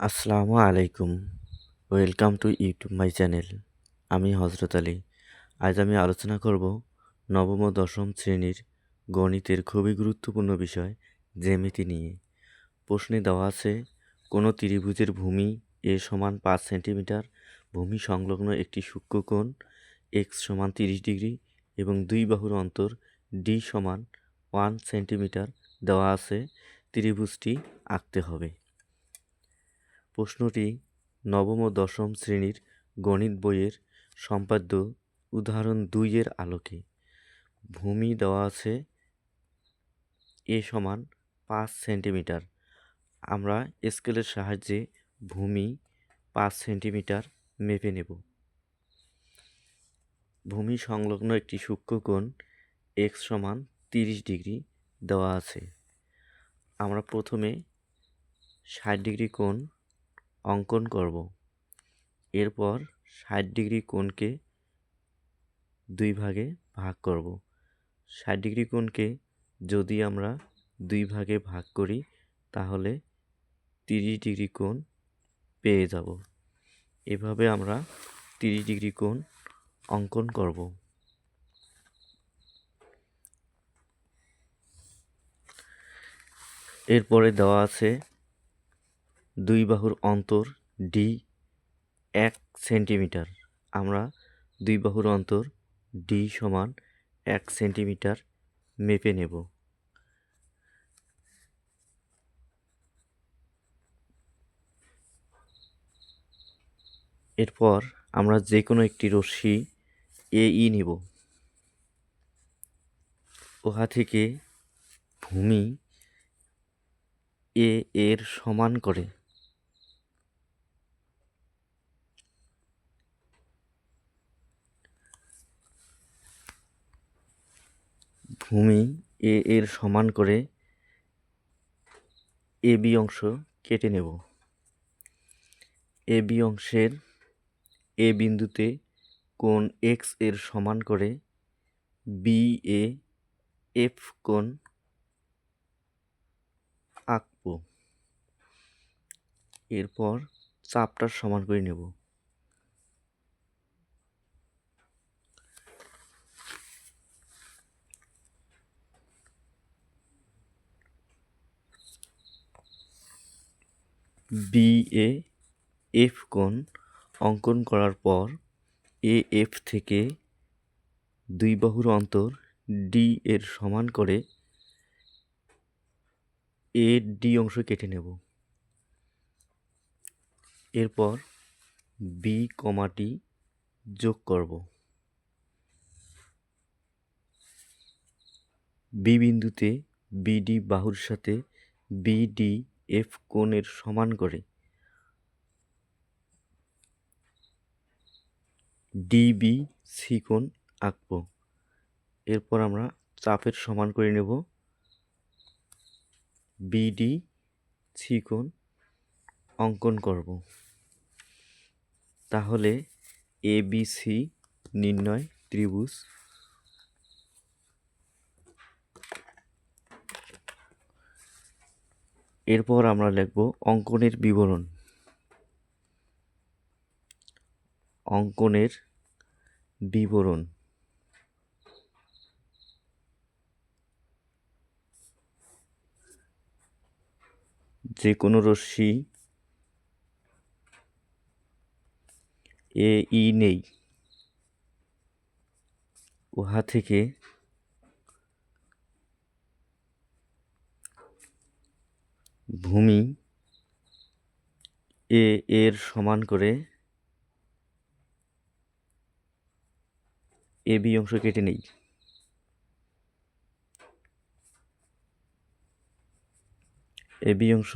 আসসালামু আলাইকুম। Welcome to YouTube my channel. আমি হজরত আলী। আজ আমি আলোচনা করব নবম ও দশম শ্রেণির গণিতের খুবই গুরুত্বপূর্ণ বিষয়, জ্যামিতি নিয়ে। প্রশ্নে দেওয়া আছে, কোনো ত্রিভুজের ভূমি এ সমান পাঁচ সেন্টিমিটার, ভূমি সংলগ্ন একটি সূক্ষ্মকোণ এক্স সমান তিরিশ ডিগ্রি এবং দুই বাহুর অন্তর ডি সমান ওয়ান সেন্টিমিটার দেওয়া আছে, ত্রিভুজটি আঁকতে হবে। প্রশ্নটি নবম ও দশম শ্রেণির গণিত বইয়ের সম্পাদ্য উদাহরণ দুইয়ের আলোকে। ভূমি দেওয়া আছে এ সমান পাঁচ সেন্টিমিটার। আমরা স্কেলের সাহায্যে ভূমি পাঁচ সেন্টিমিটার মেপে নেব। ভূমি সংলগ্ন একটি সূক্ষ্মকোণ এক্স সমান তিরিশ ডিগ্রি দেওয়া আছে। আমরা প্রথমে ষাট ডিগ্রি কোণ অঙ্কন করব। এরপর ষাট ডিগ্রি কোণকে দুই ভাগে ভাগ করব। ষাট ডিগ্রি কোণকে যদি আমরা দুই ভাগে ভাগ করি, তাহলে তিরিশ ডিগ্রি কোণ পেয়ে যাব। এভাবে আমরা তিরিশ ডিগ্রি কোণ অঙ্কন করব। এরপরে দেওয়া আছে দুই বাহুর অন্তর ডি এক সেন্টিমিটার। আমরা দুই বাহুর অন্তর ডি সমান এক সেন্টিমিটার মেপে নেব। এরপর আমরা যে কোনো একটি রশ্মি এ ই নিব। উহা থেকে ভূমি এ এর সমান করে। ভূমি এ এর সমান করে এ বি অংশ কেটে নেব। এ বি অংশের এ বিন্দুতে কোণ এক্সের সমান করে বি এ এফ কোণ আঁকবো। এরপর চাপটার সমান করে নেব। বি এ এফ কোণ অঙ্কন করার পর এ এফ থেকে দুই বাহুর অন্তর ডি এর সমান করে এ ডি অংশ কেটে নেব। এরপর বি কমাটি যোগ করব। বি বিন্দুতে বিডি বাহুর সাথে বিডি এফ কোণের সমান করে ডিবি সি কোণ আঁকবো। এরপর আমরা চাপের সমান করে নেব বিডি সি কোণ অঙ্কন করব। তাহলে এ বি সি নির্ণয় ত্রিভুজ এরপর আমরা লিখব অঙ্কনের বিবরণ। অঙ্কনের বিবরণ। যে কোনো রশ্মি এ ই নেই। উহা থেকে ভূমি এ এর সমান করে এ বি অংশ কেটে নেই। এ বি অংশ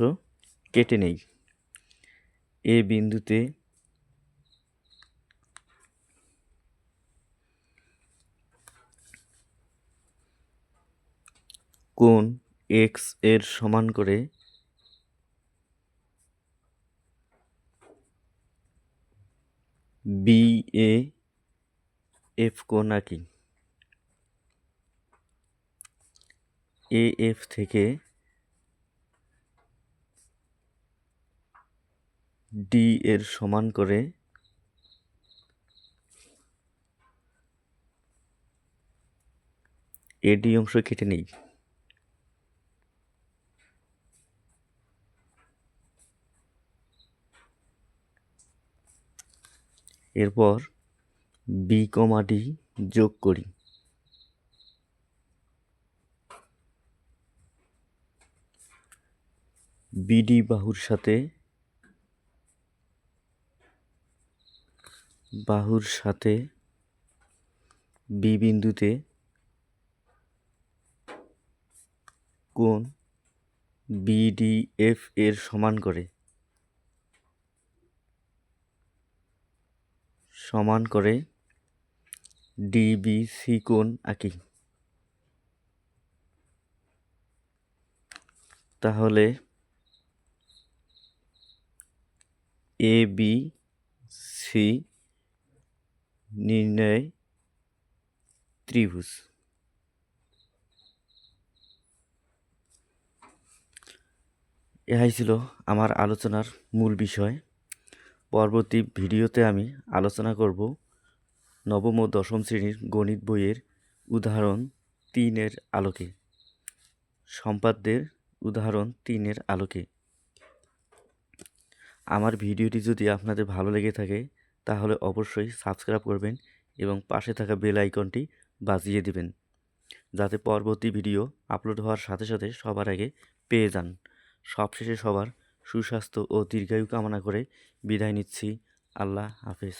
কেটে নেই। এ বিন্দুতে কোণ এক্সের সমান করে বি এ এফ কোণ আঁকি এ এফ থেকে ডি এর সমান করে এডি অংশ কেটে নেই। এরপর বি কমা ডি যোগ করি। বিডি বাহুর সাথে বাহুর সাথে বি বিন্দুতে কোণ বিডিএফ এর সমান করে। সমান করে ডিবিসি কোণ আঁকি। তাহলে এ বি সি নির্ণয় ত্রিভুজ। এহাই ছিল আমার আলোচনার মূল বিষয়। পরবর্তী ভিডিওতে আমি আলোচনা করব নবম ও দশম শ্রেণির গণিত বইয়ের উদাহরণ তিনের আলোকে। সম্পাদ্যের উদাহরণ তিনের আলোকে। আমার ভিডিওটি যদি আপনাদের ভালো লেগে থাকে, তাহলে অবশ্যই সাবস্ক্রাইব করবেন এবং পাশে থাকা বেল আইকনটি বাজিয়ে দিবেন, যাতে পরবর্তী ভিডিও আপলোড হওয়ার সাথে সাথে সবার আগে পেয়ে যান। সবশেষে সবার সুস্বাস্থ্য ও দীর্ঘায়ু কামনা করে বিদায় নিচ্ছি। আল্লাহ হাফেজ।